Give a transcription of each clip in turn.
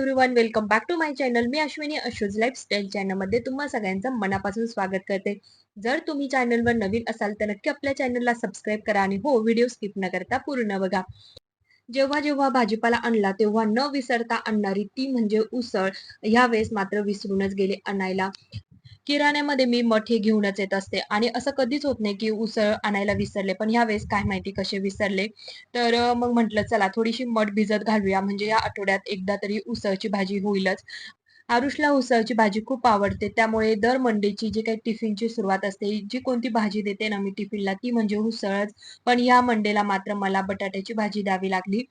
Everyone welcome back to my channel मी अश्विनी अशोज lifestyle चॅनलमध्ये तुम्हा सगळ्यांचं मनापासून स्वागत करते. जर तुम्ही चॅनलवर नवीन असाल तर नक्की आपल्या चॅनलला सबस्क्राईब करा आणि हो व्हिडिओ स्किप न करता पूर्ण बघा. जेव्हा जेव्हा भाजीपाला आणला तेव्हा न विसरता आणणारी ती म्हणजे उसळ. ह्यावेळेस मात्र विसरूनच गेले आणायला. किराण्यामध्ये मी मठ हे घेऊनच येत असते. आणि असं कधीच होत नाही की उसळ आणायला विसरले. पण ह्या वेळेस काय माहिती कसे विसरले? तर मग म्हटलं चला थोडीशी मठ भिजत घालूया. म्हणजे या आठवड्यात एकदा तरी उसळची भाजी होईलच. आरुषला उसळची भाजी खूप आवडते. त्यामुळे दर मंडेची जी काही टिफिनची सुरुवात असते जी कोणती भाजी देते ना मी टिफिनला ती म्हणजे उसळच. पण या मंडेला मात्र मला बटाट्याची भाजी द्यावी लागली.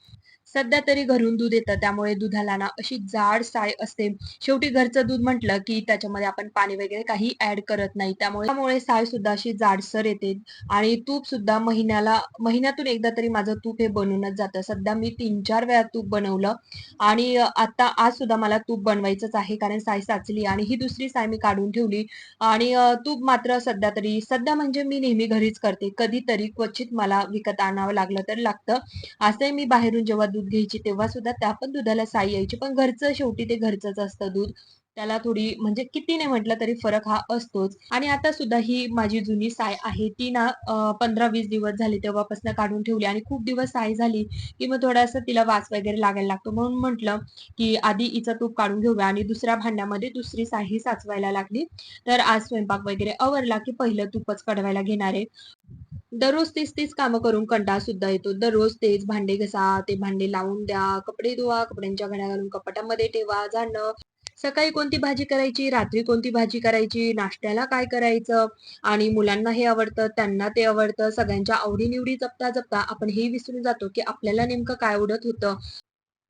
सध्या तरी घरून दूध येतं त्यामुळे दुधाला ना अशी जाड साय असते. शेवटी घरचं दूध म्हटलं की त्याच्यामध्ये आपण पाणी वगैरे काही ऍड करत नाही. त्यामुळे त्यामुळे साय सुद्धा अशी जाडसर येते आणि तूप सुद्धा महिन्याला महिन्यातून एकदा तरी माझं तूप हे बनूनच जातं. सध्या मी तीन चार वेळा तूप बनवलं आणि आता आज सुद्धा मला तूप बनवायचंच आहे कारण साय साचली आणि ही दुसरी साय मी काढून ठेवली आणि तूप मात्र सध्या तरी सध्या म्हणजे मी नेहमी घरीच करते. कधीतरी क्वचित मला विकत आणावं लागलं तर लागतं. असंही मी बाहेरून जेव्हा दूध घ्यायची तेव्हा सुद्धा त्या पण दुधाला साई यायची. पण घरचं शेवटी ते घरचंच असतं दूध. त्याला थोडी म्हणजे किती नाही म्हटलं तरी फरक हा असतोच. आणि आता सुद्धा ही माझी जुनी साय आहे ती ना पंधरा वीस दिवस झाले तेव्हापासून काढून ठेवली. आणि खूप दिवस साय झाली की मग थोडासा तिला वास वगैरे लागायला लागतो. म्हणून म्हटलं की आधी हिचं तूप काढून घेऊया. आणि दुसऱ्या भांड्यामध्ये दुसरी साय ही साचवायला लागली. तर आज स्वयंपाक वगैरे आवरला की पहिलं तूपच कडवायला घेणार आहे. दररोज तेच तेच कामं करून कंटाळा सुद्धा येतो. दररोज तेच भांडे घसा ते भांडे लावून द्या कपडे धुवा कपड्यांच्या घड्या घालून कपाटामध्ये ठेवा झाडणं. सकाळी कोणती भाजी करायची? रात्री कोणती भाजी करायची? नाश्त्याला काय करायचं? आणि मुलांना हे आवडतं त्यांना ते आवडतं. सगळ्यांच्या आवडीनिवडी जपता जपता आपण हे विसरून जातो की आपल्याला नेमकं काय आवडत होतं.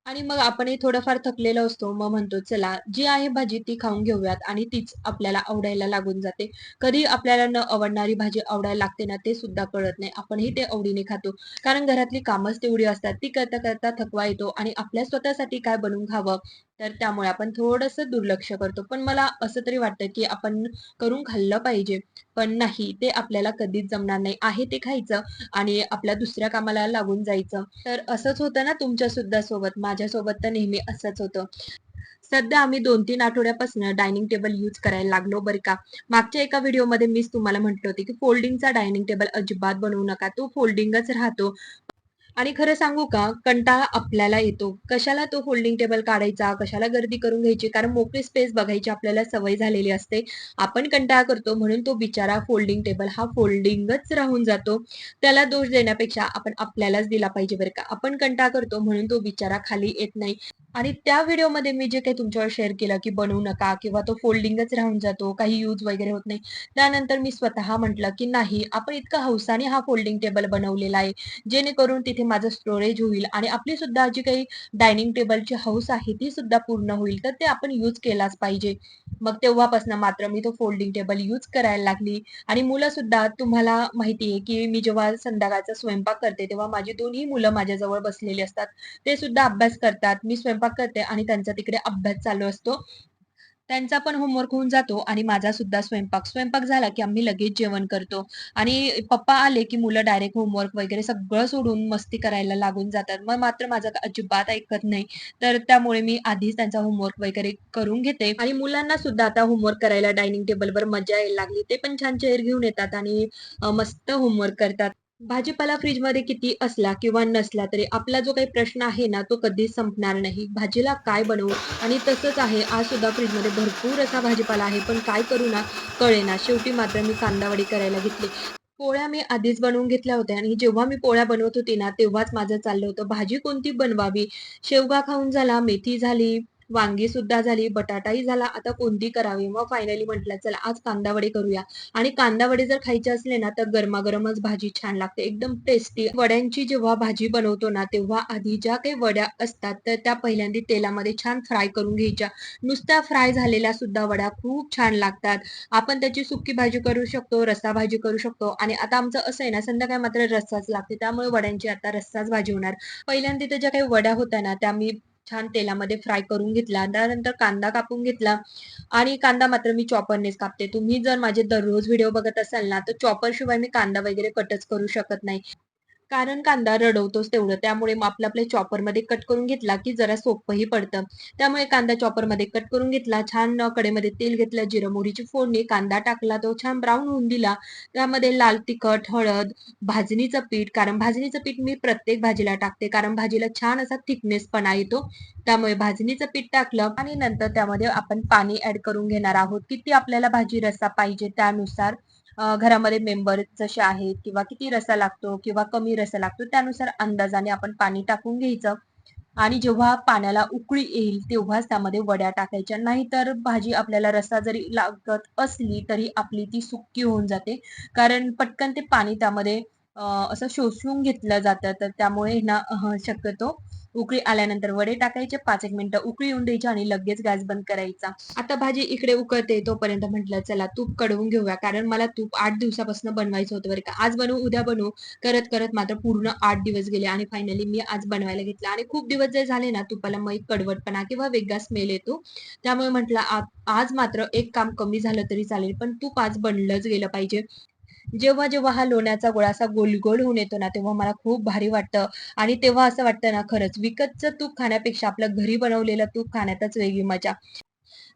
आणि मग आपणही थोडंफार थकलेलो असतो. मग म्हणतो चला जी आहे भाजी ती खाऊन घेऊयात आणि तीच आपल्याला आवडायला लागून जाते. कधी आपल्याला न आवडणारी भाजी आवडायला लागते ना ते सुद्धा कळत नाही. आपणही ते आवडीने खातो. कारण घरातली कामच तेवढी असतात. ती करता करता थकवा येतो आणि आपल्या स्वतःसाठी काय बनवून खावं? तर त्यामुळे आपण थोडस दुर्लक्ष करतो. पण मला असं तरी वाटतं की आपण करून खाल्लं पाहिजे. पण नाही ते आपल्याला कधीच जमणार नाही. आहे ते खायचं आणि आपल्या दुसऱ्या कामाला लागून जायचं. तर असंच होतं ना तुमच्या सुद्धा सोबत? माझ्यासोबत तर नेहमी असंच होतं. सध्या आम्ही दोन तीन आठवड्यापासून डायनिंग टेबल यूज करायला लागलो बरं का. मागच्या एका व्हिडिओमध्ये मीच तुम्हाला म्हटलं होते की फोल्डिंगचा डायनिंग टेबल अजिबात बनवू नका. तो फोल्डिंगच राहतो. आणि खरं सांगू का कंटाळा आपल्याला येतो. कशाला तो फोल्डिंग टेबल काढायचा कशाला गर्दी करून घ्यायची? कारण मोकळी स्पेस बघायची आपल्याला सवय झालेली असते. आपण कंटाळा करतो म्हणून तो बिचारा फोल्डिंग टेबल हा फोल्डिंगच राहून जातो. त्याला दोष देण्यापेक्षा आपण आपल्यालाच दिला पाहिजे बरं का. आपण कंटाळा करतो म्हणून तो बिचारा खाली येत नाही. आणि त्या व्हिडिओमध्ये मी जे काही तुमच्यावर शेअर केलं की बनवू नका किंवा तो फोल्डिंगच राहून जातो काही यूज वगैरे होत नाही. त्यानंतर मी स्वतः म्हटलं की नाही आपण इतका हौसाने हा फोल्डिंग टेबल बनवलेला आहे. जेणेकरून तिथे माझं स्टोरेज होईल आणि आपली सुद्धा जी काही डायनिंग टेबलची हौस आहे ती सुद्धा पूर्ण होईल. तर ते आपण यूज केलाच पाहिजे. मग तेव्हापासून मात्र मी तो फोल्डिंग टेबल यूज करायला लागली. आणि मुलं सुद्धा तुम्हाला माहिती आहे की मी जेव्हा संध्याकाळचा स्वयंपाक करते तेव्हा माझी दोन्ही मुलं माझ्याजवळ बसलेली असतात. ते सुद्धा अभ्यास करतात. मी स्वयंपाक करते आणि त्यांचा तिकडे अभ्यास चालू असतो. त्यांचा पण होमवर्क होऊन जातो आणि माझा सुद्धा स्वयंपाक. स्वयंपाक झाला की आम्ही लगेच जेवण करतो. आणि पप्पा आले की मुलं डायरेक्ट होमवर्क वगैरे सगळं सोडून मस्ती करायला लागून जातात. मग मात्र माझं अजिबात ऐकत नाही. तर त्यामुळे मी आधीच त्यांचा होमवर्क वगैरे करून घेते. आणि मुलांना सुद्धा आता होमवर्क करायला डायनिंग टेबलवर मजा यायला लागली. ते पण छान चेअर घेऊन येतात आणि मस्त होमवर्क करतात. भाजीपाला फ्रीजमध्ये किती असला किंवा नसला तरी आपला जो काही प्रश्न आहे ना तो कधीच संपणार नाही. भाजीला काय बनवू? आणि तसंच आहे आज सुद्धा फ्रीजमध्ये भरपूर असा भाजीपाला आहे पण काय करू ना? कळेना. शेवटी मात्र मी कांदावडी करायला घेतली. पोळ्या मी आधीच बनवून घेतल्या होत्या आणि जेव्हा मी पोळ्या बनवत होती ना तेव्हाच माझं चाललं होतं. भाजी कोणती बनवावी? शेवगा खाऊन झाला मेथी झाली वांगी सुद्धा झाली बटाटाही झाला आता कोणती करावी? मग फायनली म्हटलं चला आज कांदा वडे करूया. आणि कांदा वडे जर खायचे असले ना तर गरमागरमच भाजी छान लागते. एकदम टेस्टी वड्यांची जेव्हा भाजी बनवतो ना तेव्हा आधी ज्या काही वड्या असतात तर त्या पहिल्यांदा तेलामध्ये छान फ्राय करून घ्यायच्या. नुसत्या फ्राय झालेल्या सुद्धा वड्या खूप छान लागतात. आपण त्याची सुकी भाजी करू शकतो रस्सा भाजी करू शकतो. आणि आता आमचं असं आहे ना संध्याकाळी मात्र रस्साच लागते. त्यामुळे वड्यांची आता रस्साच भाजी होणार. पहिल्यांदा त्या ज्या काही वड्या होत्या ना त्या मी छान तेलामध्ये फ्राय करून घेतला. त्यानंतर कांदा कापून घेतला. आणि कांदा मात्र मी चॉपरनेच कापते. तुम्ही जर माझे दररोज व्हिडिओ बघत असाल ना तर चॉपर शिवाय मी कांदा वगैरे कटच करू शकत नाही. कारण कांदा रडवतोच तेवढं. त्यामुळे मग आपलं आपल्या चॉपरमध्ये कट करून घेतला, की जरा सोपंही पडतं. त्यामुळे कांदा चॉपरमध्ये कट करून घेतला. छान कडेमध्ये तेल घेतलं, जिरं मोहरीची फोडणी, कांदा टाकला, तो छान ब्राऊन होऊन दिला. त्यामध्ये लाल तिखट, हळद, भाजणीचं पीठ, कारण भाजणीचं पीठ मी प्रत्येक भाजीला टाकते, कारण भाजीला छान असा थिकनेसपणा येतो. त्यामुळे भाजणीचं पीठ टाकलं आणि नंतर त्यामध्ये आपण पाणी ऍड करून घेणार आहोत. किती आपल्याला भाजी रस्सा पाहिजे त्यानुसार घरामध्ये मेंबर जसे आहेत किंवा किती रसा लागतो किंवा कमी रसा लागतो त्यानुसार अंदाजाने आपण पाणी टाकून घ्यायचं. आणि जेव्हा पाण्याला उकळी येईल तेव्हाच त्यामध्ये वड्या टाकायच्या. नाहीतर भाजी आपल्याला रसा जरी लागत असली तरी आपली ती सुक्की होऊन जाते. कारण पटकन ते पाणी त्यामध्ये असं शोषून घेतलं जातं. तर त्यामुळे ना शक्यतो उकळी आल्यानंतर वडे टाकायचे, पाच एक मिनिटं उकळी येऊन द्यायची आणि लगेच गॅस बंद करायचा. आता भाजी इकडे उकळते तोपर्यंत म्हटलं चला तूप कडवून घेऊया. कारण मला तूप आठ दिवसापासून बनवायचं होतं बरं का. आज बनवू, उद्या बनवू करत-करत मात्र पूर्ण आठ दिवस गेले आणि फायनली मी आज बनवायला घेतलं आणि खूप दिवस जर झाले ना तुपाला मग एक कडवटपणा किंवा वेगळा स्मेल येतो. त्यामुळे म्हटलं आज मात्र एक काम कमी झालं तरी चालेल, पण तूप आज बनलंच गेलं पाहिजे. जेव्हा, जेव्हा हा लोण्याचा गोळा असा गोल-गोल होऊन येतो ना, तेव्हा मला खूप भारी वाटतं आणि तेव्हा असं वाटतं ना खरंच विकतचं तूप खाण्यापेक्षा आपलं घरी बनवलेलं तूप खाण्यातच वेगळी मजा.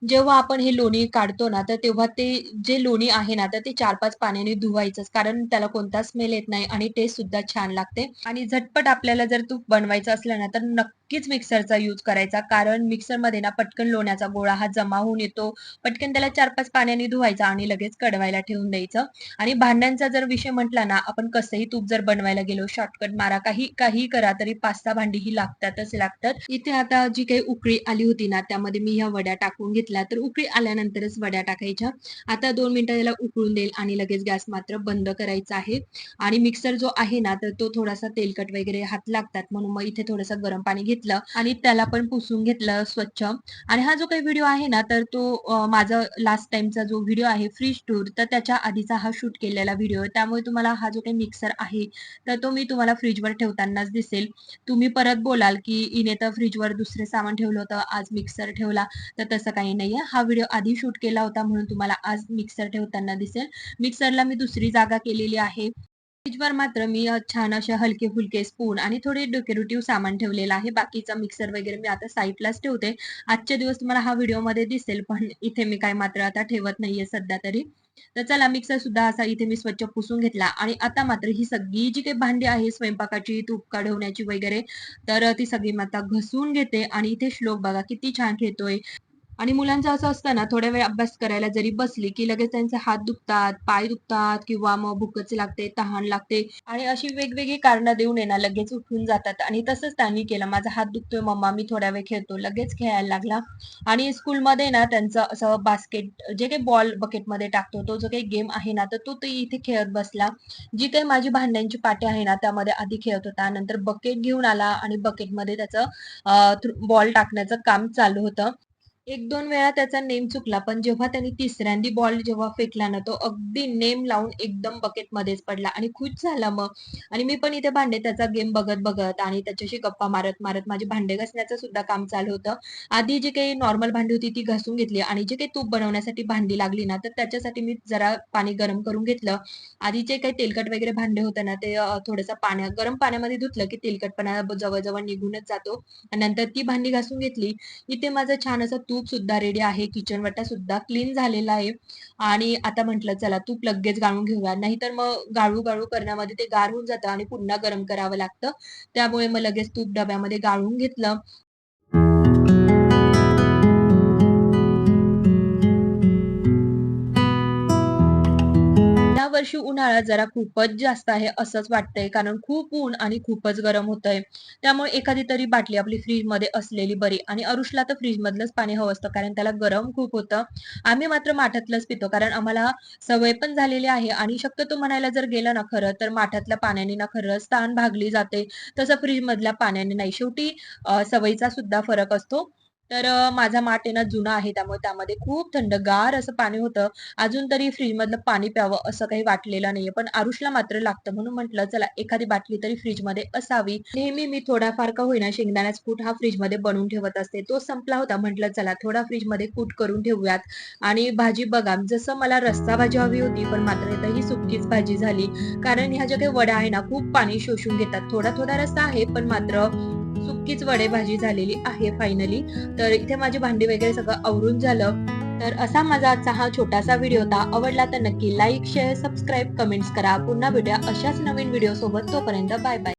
जेव्हा आपण हे लोणी काढतो ना, तर तेव्हा ते जे लोणी आहे ना, तर ते 4-5 पाण्याने धुवायचंच. कारण त्याला कोणता स्मेल येत नाही आणि टेस्ट सुद्धा छान लागते. आणि झटपट आपल्याला जर तूप बनवायचं असलं ना, तर नक्कीच मिक्सरचा यूज करायचा. कारण मिक्सरमध्ये ना पटकन लोण्याचा गोळा हा जमा होऊन येतो. पटकन त्याला 4-5 पाण्याने धुवायचा आणि लगेच कडवायला ठेवून द्यायचं. आणि भांड्यांचा जर विषय म्हटला ना, आपण कसंही तूप जर बनवायला गेलो, शॉर्टकट मारा, काही काही करा, तरी 5-6 भांडी ही लागतातच लागतात. इथे आता जी काही उकळी आली होती ना, त्यामध्ये मी ह्या वड्या टाकून घेतल्या. तर उकळी आल्यानंतरच वड्या टाकायच्या. आता दोन मिनिटं याला उकळून देईल आणि लगेच गॅस मात्र बंद करायचा आहे. आणि मिक्सर जो आहे ना, तर तो थोडासा तेलकट वगैरे हात लागतात. म्हणून मग इथे थोडंसं गरम पाणी घेतलं आणि त्याला पण पुसून घेतलं स्वच्छ. आणि हा जो काही व्हिडिओ आहे ना, तर तो माझा लास्ट टाइमचा जो व्हिडिओ आहे फ्रीज टूर, तर त्याच्या आधीचा हा शूट केलेला व्हिडिओ त्यामुळे तुम्हाला हा जो काही मिक्सर आहे, तर तो मी तुम्हाला फ्रीजवर ठेवतानाच दिसेल. तुम्ही परत बोलाल, की इने तर फ्रीजवर दुसरे सामान ठेवलं होतं, आज मिक्सर ठेवला." तर तसं काही नाही नाहीये. हा व्हिडिओ आधी शूट केला होता म्हणून तुम्हाला आज मिक्सर ठेवताना दिसेल. मिक्सरला मी दुसरी जागा केलेली आहे. फ्रिजवर मात्र मी छान असे हलके-फुलके स्पून आणि थोडे डेकोरेटिव्ह सामान ठेवलेलं आहे. बाकीचा मिक्सर वगैरे मी आता साईडलाच ठेवते. आजचे दिवस तुम्हाला हा व्हिडिओमध्ये दिसेल, पण इथे मी काय मात्र आता ठेवत नाहीये सध्या तरी. तर चला मिक्सर सुद्धा असा इथे मी स्वच्छ पुसून घेतला आणि आता मात्र ही सगळी जी काही भांडी आहे स्वयंपाकाची, तूप काढवण्याची वगैरे, तर ती सगळी मी आता घेते आणि इथे श्लोक बघा किती छान खेळतोय. आणि मुलांचं असं असतं ना, थोड्या वेळ अभ्यास करायला जरी बसली, की लगेच त्यांचे हात दुखतात, पाय दुखतात किंवा मग भूकच लागते, तहान लागते आणि अशी वेगवेगळी कारणं देऊन येणार ना, लगेच उठून जातात आणि तसंच त्यांनी केलं. माझा हात दुखतोय मम्मा, मी थोड्या वेळ खेळतो. लगेच खेळायला लागला आणि स्कूलमध्ये ना त्यांचं असं बास्केट जे काही बॉल बकेटमध्ये टाकतो, तो जो काही गेम आहे ना, तर तो ते इथे खेळत बसला. जी काही माझी भांड्यांची पाटी आहे ना, त्यामध्ये आधी खेळत होता. नंतर बकेट घेऊन आला आणि बकेटमध्ये त्याचं बॉल टाकण्याचं काम चालू होतं. 1-2 वेळा त्याचा नेम चुकला, पण जेव्हा त्यांनी तिसऱ्यांदी बॉल जेव्हा फेकला ना, तो अगदी नेम लावून एकदम बकेटमध्येच पडला आणि खुश झाला मग. आणि मी पण इथे भांडे त्याचा गेम बघत-बघत आणि त्याच्याशी गप्पा मारत-मारत माझे भांडे घासण्याचं सुद्धा काम चालू होतं. आधी जी काही नॉर्मल भांडी होती ती घासून घेतली आणि जी काही तूप बनवण्यासाठी भांडी लागली ना, तर त्याच्यासाठी मी जरा पाणी गरम करून घेतलं. आधी जे काही तेलकट वगैरे भांडे होते ना, ते थोडंसं पाण्यात गरम पाण्यामध्ये धुतलं, की तेलकटपणा जवळ-जवळ निघूनच जातो. आणि नंतर ती भांडी घासून घेतली. इथे माझं छान असं तूप सुद्धा रेडी आहे. किचन वाटा सुद्धा क्लीन झालेला आहे. आणि आता म्हटलं चला तूप लगेच गाळून घेऊया. नाहीतर मग गाळू-गाळू करण्यामध्ये ते गार होऊन जातं आणि पुन्हा गरम करावं लागतं. त्यामुळे मग लगेच तूप डब्यामध्ये गाळून घेतलं. वर्षी उन्हाळा जरा खूपच जास्त आहे असंच वाटतंय. कारण खूप ऊन आणि खूपच गरम होतंय. त्यामुळे एखादी तरी बाटली आपली फ्रीजमध्ये असलेली बरी आणि अरुषला तर फ्रीज मधलंच पाणी हवं असतं कारण त्याला गरम खूप होतं. आम्ही मात्र माठातलंच पितो कारण आम्हाला सवय पण झालेली आहे आणि शक्यतो म्हणायला जर गेलं ना खरं तर माठातल्या पाण्याने ना खरंच स्थान भागली जाते. तसं फ्रीज मधल्या पाण्याने नाही. शेवटी सवयीचा सुद्धा फरक असतो. तर माझा माठ आहे ना जुना आहे त्यामुळे त्यामध्ये खूप थंडगार असं पाणी होतं. अजून तरी फ्रिजमधलं पाणी प्यावं असं काही वाटलेलं नाहीये. पण आरुषला मात्र लागतं म्हणून म्हटलं चला एखादी बाटली तरी फ्रिजमध्ये असावी. नेहमी मी थोडाफार का होईना शेंगदाण्याच कूट हा फ्रिजमध्ये बनवून ठेवत असते. तो संपला होता म्हटलं चला थोडा फ्रिजमध्ये कूट करून ठेवूयात आणि भाजी बघा जसं मला रस्सा भाजी हवी होती पण मात्र इथं ही सुकीच भाजी झाली. कारण ह्या ज्या काही वड्या आहे ना खूप पाणी शोषून घेतात. थोडा थोडा रस्सा आहे पण मात्र सुकीच वडे भाजी झालेली आहे फायनली. तर इथे माझी भांडी वगैरे सगळं आवरून झालं. तर असा माझा आजचा हा छोटासा व्हिडिओ होता. आवडला तर नक्की लाईक, शेअर, सबस्क्राईब, कमेंट्स करा. पुन्हा भेटूया अशाच नवीन व्हिडिओ सोबत. तोपर्यंत बाय बाय.